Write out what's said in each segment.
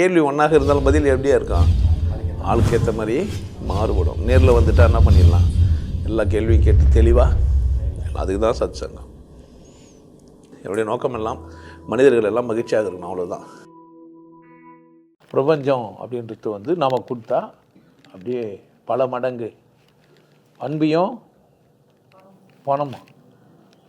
கேள்வி ஒன்றாக இருந்தாலும் பதில் எப்படியா இருக்கும்? ஆளுக்கு ஏற்ற மாதிரி மாறுபடும். நேரில் வந்துட்டா என்ன பண்ணிடலாம்? எல்லா கேள்வியும் கேட்டு தெளிவாக அதுக்கு தான் சத் சங்கம் என்னுடைய நோக்கம் எல்லாம் மனிதர்கள் எல்லாம் மகிழ்ச்சியாக இருக்கணும் அவ்வளோதான் பிரபஞ்சம் அப்படின்றது வந்து நாம் கொடுத்தா அப்படியே பல மடங்கு அன்பையும் பணமும்.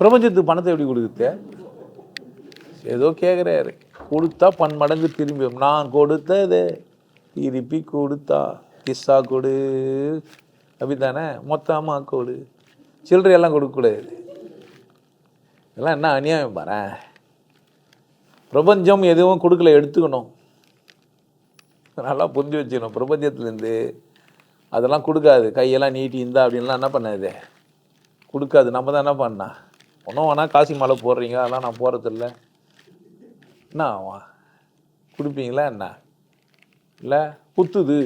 பிரபஞ்சத்துக்கு பணத்தை எப்படி கொடுக்குது ஏதோ கேட்குறாரு கொடுத்தா பன்மடங்கு திரும்பி நான் கொடுத்தது திருப்பி கொடுத்தா. கிஸ்ஸா கொடு. அப்படித்தானே? மொத்தமாக கொடு. சில்லறையெல்லாம் கொடுக்கக்கூடாது. இதெல்லாம் என்ன அநியாயம் பாரு? பிரபஞ்சம் எதுவும் கொடுக்கல எடுத்துக்கணும். நல்லா புரிஞ்சு வச்சுக்கணும். பிரபஞ்சத்துலேருந்து அதெல்லாம் கொடுக்காது. கையெல்லாம் நீட்டி இருந்தா அப்படின்லாம் என்ன பண்ணாது? கொடுக்காது. நம்ம தான் என்ன பண்ணா? ஒன்றும் வேணால் காசி மலை போடுறீங்க. அதெல்லாம் நான் போகிறதில்ல என்ன ஆகும் கொடுப்பீங்களா என்ன? இல்லை குத்துது.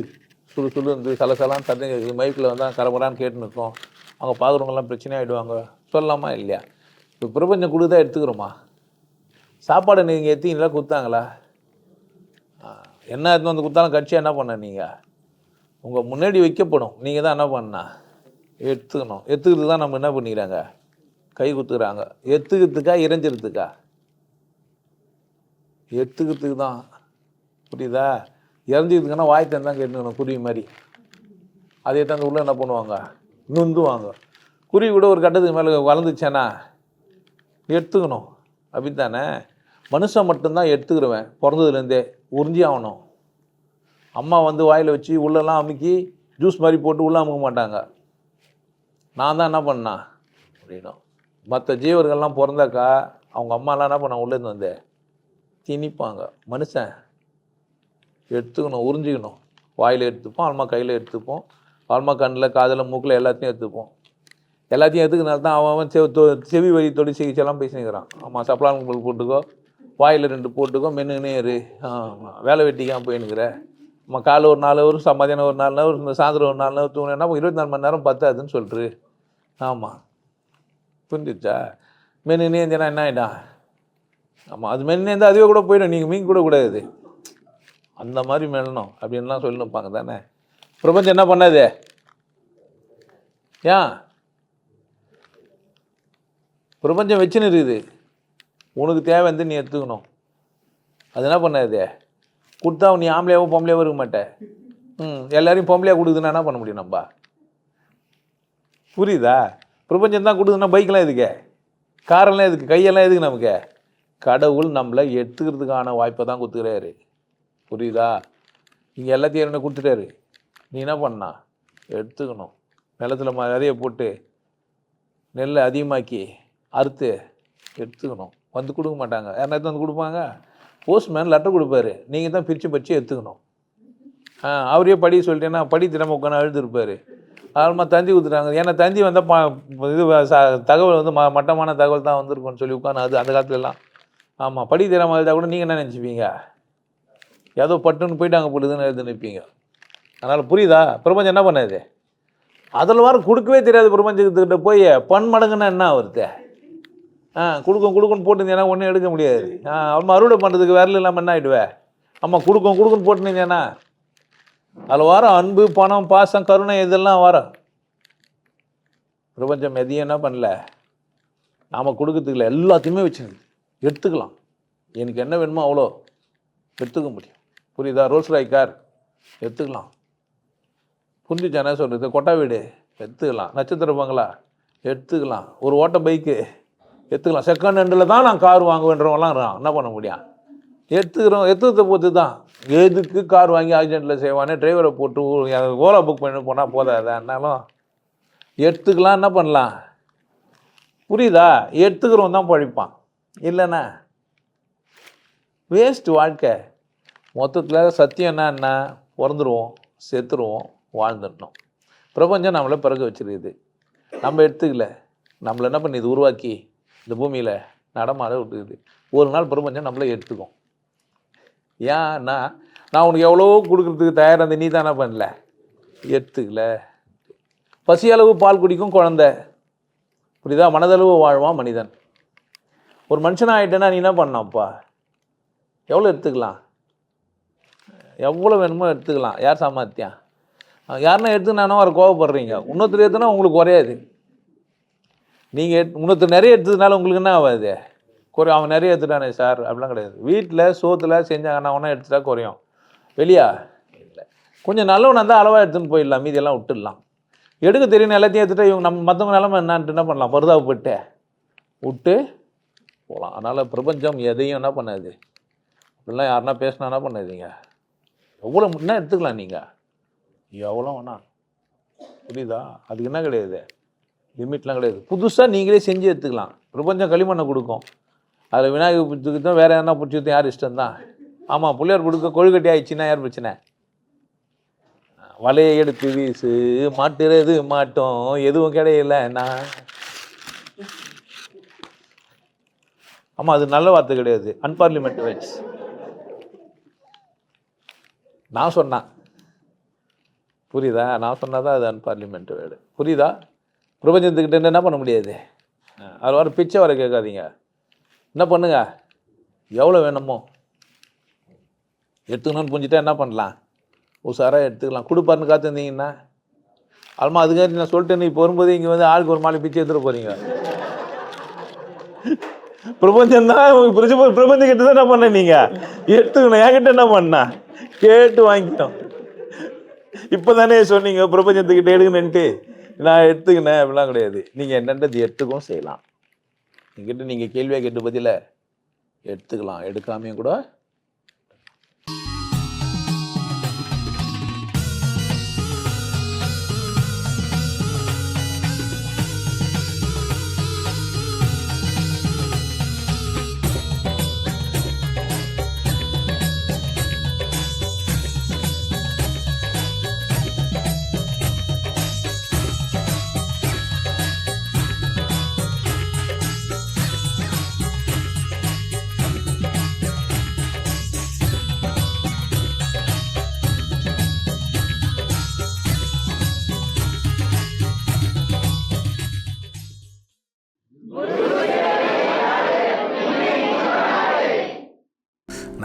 சுடு சுடு வந்து சலசலாம் தண்ணி மைக்கில் வந்தால் கரபரான்னு கேட்டு நிற்கும். அவங்க பார்க்குறவங்கலாம் பிரச்சனை ஆகிடுவாங்க சொல்லலாமா இல்லையா? இப்போ பிரபஞ்சம் கொடுத்தா எடுத்துக்கிறோமா? சாப்பாடு நீங்கள் எத்தீங்களா? கொடுத்தாங்களா என்ன எடுத்துன்னு வந்து கொடுத்தாலும் கட்சியாக என்ன பண்ண நீங்கள் உங்கள் முன்னாடி வைக்கப்படும். நீங்கள் தான் என்ன பண்ணா? எடுத்துக்கணும். எடுத்துக்கிறது தான் நம்ம என்ன பண்ணிக்கிறாங்க? கை குத்துக்கிறாங்க. எத்துக்கிறதுக்கா இறைஞ்சிறதுக்கா? எடுத்துக்கிறதுக்கு தான். புரியுதா? இறந்துக்கிறதுக்குன்னா வாய் தான் கேட்டுக்கணும் குருவி மாதிரி. அதே தான் உள்ளே என்ன பண்ணுவாங்க? நுந்துவாங்க. குருவி கூட ஒரு கட்டத்துக்கு மேலே வளர்ந்துச்சேனா எடுத்துக்கணும் அப்படித்தானே? மனுஷன் மட்டும்தான் எடுத்துக்கிறவன் பிறந்ததுலேருந்தே உறிஞ்சி ஆகணும். அம்மா வந்து வாயில் வச்சு உள்ளெல்லாம் அமுக்கி ஜூஸ் மாதிரி போட்டு உள்ளே அமுக்க மாட்டாங்க. நான் தான் என்ன பண்ணா அப்படின்னும். மற்ற ஜீவர்கள்லாம் பிறந்தாக்கா அவங்க அம்மாலாம் என்ன பண்ண உள்ளேருந்து வந்தேன். திணிப்பாங்க. மனுஷன் எடுத்துக்கணும் உறிஞ்சிக்கணும். வாயில் எடுத்துப்போம் ஆல்மா கையில் எடுத்துப்போம். ஆல்மா கண்ணில் காதில் மூக்கில் எல்லாத்தையும் எடுத்துப்போம். எல்லாத்தையும் எடுத்துக்கனால தான் அவன் அவன் செவி தொ- செவி வழி தொடி சிகிச்சைலாம் பேசினுக்கிறான் ஆமாம் சப்ளான் போட்டுக்கோ வாயில் ரெண்டு போட்டுக்கோ மென்னுனே இரு. ஆமாம் வேலை வெட்டிக்காமல் போயினுக்கிற நம்ம காலை ஒரு நாலு ஹவர் ச- மதியானம் ஒரு நாலு ஹவர் சாயந்தரம் ஒரு நாலு ஹவர் தூங்கினா இருபத்தி நாலு மணி நேரம் பத்தாதுன்னு சொல்லிட்டு ஆமாம் புரிஞ்சிச்சா மென்னுனே இருந்தேன்னா என்ன ஆகிட்டான் ஆமாம் அது மென்னே இருந்தால் அதுவே கூட போயிடும். நீங்கள் மீன் கூட கூடாது அந்த மாதிரி மெல்லணும் அப்படின்லாம் சொல்லினுப்பாங்க தானே. பிரபஞ்சம் என்ன பண்ணாது? ஏன்? பிரபஞ்சம் வச்சுன்னு இருக்குது. உனக்கு தேவை வந்து நீ எடுத்துக்கணும். அது என்ன பண்ணாது? கொடுத்தா நீ ஆம்பளையாவோ பொம்பளையாவோ இருக்க மாட்டேன் ம் எல்லாரையும் பொம்பளையாக கொடுக்குதுன்னா என்ன பண்ண முடியும் நம்ம? புரியுதா? பிரபஞ்சம் தான் கொடுக்குதுன்னா பைக்கெலாம் எதுக்கு? காரெல்லாம் எதுக்கு? கையெல்லாம் எதுக்கு நமக்கு? கடவுள் நம்மளை எடுத்துக்கிறதுக்கான வாய்ப்பை தான் கொடுத்துக்கிறாரு. புரியுதா? நீங்கள் எல்லாத்தையும் என்ன கொடுத்துட்டாரு. நீ என்ன பண்ணா? எடுத்துக்கணும். நிலத்துல நிறைய போட்டு நெல்லை அதிகமாக்கி அறுத்து எடுத்துக்கணும். வந்து கொடுக்க மாட்டாங்க. யாருனா எடுத்து வந்து கொடுப்பாங்க? போஸ்ட்மேன் லெட்டர் கொடுப்பாரு. நீங்கள் தான் பிரித்து பறித்து எடுத்துக்கணும். ஆ அவரே படி சொல்லிட்டேன்னா படி தினமும் உட்காந்து அழுதுருப்பார். ஆல்மா தந்தி கொடுத்துட்டாங்க. ஏன்னா தந்தி வந்தால் இது தகவல் வந்து ம மட்டமான தகவல் தான் வந்திருக்கும்னு சொல்லி உட்காந்து அது அந்த காலத்துலலாம் ஆமாம் படி தெரியாமல் எழுதா கூட நீங்கள் என்ன நினச்சிப்பீங்க? ஏதோ பட்டுன்னு போயிட்டாங்க போடுதுன்னு எழுதி நிற்பீங்க அதனால் புரியுதா? பிரபஞ்சம் என்ன பண்ணாது? அதில் வர கொடுக்கவே தெரியாது பிரபஞ்சத்துக்கிட்ட போய். பன்மடங்குன்னா என்ன வருது ஆ கொடுக்கும் கொடுக்குன்னு போட்டுருந்தீங்கன்னா ஒன்றும் எடுக்க முடியாது. ஆ அம்மா அறுவடை பண்ணுறதுக்கு விரல் இல்லாமல் என்ன ஆகிடுவேன் அம்மா கொடுக்கும் கொடுக்குன்னு போட்டுருந்தீங்கன்னா? அதில் வாரம் அன்பு பணம் பாசம் கருணை இதெல்லாம் வரும். பிரபஞ்சம் எதையும் என்ன பண்ணல? நாம் இல்லை. எல்லாத்தையுமே வச்சுருக்கு. எடுத்துக்கலாம். எனக்கு என்ன வேணுமோ அவ்வளோ எடுத்துக்க முடியும். புரியுதா? ரோல்ஸ் ராய் கார் எடுத்துக்கலாம். புரிஞ்சுச்சா? என்ன சொல்கிறது கொட்டா வீடு. எடுத்துக்கலாம். நட்சத்திர பங்களா. எடுத்துக்கலாம். ஒரு ஓட்ட பைக்கு எடுத்துக்கலாம். செகண்ட் ஹேண்டில் தான் நான் கார் வாங்குவேன்றவங்களாம் என்ன பண்ண முடியும்? எடுத்துக்கிறோம் எடுத்துக்கிறத பொறுத்து தான். எதுக்கு கார் வாங்கி ஆக்சிடெண்ட்டில் செய்வானே? டிரைவரை போட்டு ஓலா புக் பண்ணி போனால் போதாதான்னாலும் எடுத்துக்கலாம். என்ன பண்ணலாம்? புரியுதா? எடுத்துக்கிறவன் தான் பழிப்பான். இல்லைண்ணா. வேஸ்ட் வாழ்க்கை. மொத்தத்தில் சத்தியம் என்ன பிறந்துருவோம் செத்துருவோம் வாழ்ந்துடணும். பிரபஞ்சம் நம்மளை பிறகு வச்சிருக்குது. நம்ம எடுத்துக்கல. நம்மளை என்ன பண்ணிது உருவாக்கி இந்த பூமியில் நடமாட விட்டுக்குது. ஒரு நாள் பிரபஞ்சம் நம்மளை எடுத்துக்கும். ஏன்னா நான் உனக்கு எவ்வளோ கொடுக்குறதுக்கு தயாராக இருந்த நீ தானே பண்ணல? எடுத்துக்கல. பசி அளவு பால் குடிக்கும் குழந்தை. புரியுதா? மனதளவு வாழ்வான் மனிதன். ஒரு மனுஷனாக ஆகிட்டேன்னா நீ என்ன பண்ணப்பா எவ்வளோ எடுத்துக்கலாம்? எவ்வளோ வேணுமோ எடுத்துக்கலாம். யார் சாமர்த்தியம் யாருன்னா எடுத்துனானோ வர கோவப்படுறீங்க. இன்னொருத்தர் எடுத்துனா உங்களுக்கு குறையாது. நீங்கள் எட் இன்னொருத்தர் நிறைய எடுத்ததுனால உங்களுக்கு என்ன ஆகாது குறையும் அவன் நிறைய எடுத்துட்டானே சார். அப்படிலாம் கிடையாது. வீட்டில் சோத்தில் செஞ்சாங்கன்னா ஒன்றா எடுத்துட்டா குறையும். வெளியா? இல்லை. கொஞ்சம் நல்லவனாக இருந்தால் அளவாக எடுத்துன்னு போயிடலாம். மீதியெல்லாம் விட்டுடலாம். எடுக்க தெரியும் எல்லாத்தையும் எடுத்துகிட்டு இவங்க நம்ம மற்றவங்க நிலமை என்னான்ட்டு என்ன பண்ணலாம்? பரிதாபப்பட்டு. விட்டு போகலாம் அதனால் பிரபஞ்சம் எதையும் என்ன பண்ணாது? இப்படிலாம் யாருன்னா பேசினா என்ன பண்ணாதீங்க? எவ்வளோ என்ன எடுத்துக்கலாம் நீங்கள் எவ்வளோ வேணா. புரியுதா? அதுக்கு என்ன கிடையாது? லிமிட்லாம் கிடையாது. புதுசாக நீங்களே செஞ்சு எடுத்துக்கலாம். பிரபஞ்சம் களிமண்ணை கொடுக்கும். அதில் விநாயகர் பிடிச்சதுக்கு தான் வேறு எதனா பிடிச்சிருந்தோம் யார் இஷ்டம் தான் ஆமாம் பிள்ளையார் கொடுக்க கொழுக்கட்டி ஆயிடுச்சுன்னா யார் பிரச்சனை? வலையை எடுத்து வீசு மாட்டுறது மாட்டோம் எதுவும் கிடையல நான் ஆமாம் அது நல்ல வார்த்தை கிடையாது. அன்பார்லிமெண்ட் வேர்ட்ஸ் நான் சொன்னேன் புரியுதா? நான் சொன்னதான் அது அன்பார்லிமெண்ட் வேர்டு. புரியுதா? பிரபஞ்சத்துக்கிட்ட என்ன பண்ண முடியாது? அது வர பிச்சை வர கேட்காதீங்க. என்ன பண்ணுங்க? எவ்வளோ வேணுமோ. எடுத்துக்கணும்னு புரிஞ்சுட்டா என்ன பண்ணலாம்? உஷாராக எடுத்துக்கலாம். கொடுப்பாருன்னு காத்திருந்தீங்கன்னா. அல்மா அதுக்காக நான் சொல்லிட்டேன்னு இப்போ வரும்போது இங்கே வந்து ஆளுக்கு ஒரு மாலை பிச்சை எடுத்துகிட்டு போகிறீங்க பிரபஞ்சம் தான் பிரபஞ்சம் கிட்ட தான் என்ன பண்ண நீங்கள் எடுத்துக்கணும் என்கிட்ட என்ன பண்ணா? கேட்டு வாங்கிட்டோம். இப்போ தானே சொன்னீங்க பிரபஞ்சத்துக்கிட்ட எடுக்கணுன்ட்டு நான் எடுத்துக்கினேன் அப்படிலாம் கிடையாது. நீங்கள் என்னன்றது எடுத்துக்கவும் செய்யலாம். என்கிட்ட நீங்கள் கேள்வியாக கேட்டு பதில எடுத்துக்கலாம். எடுக்காமையும் கூட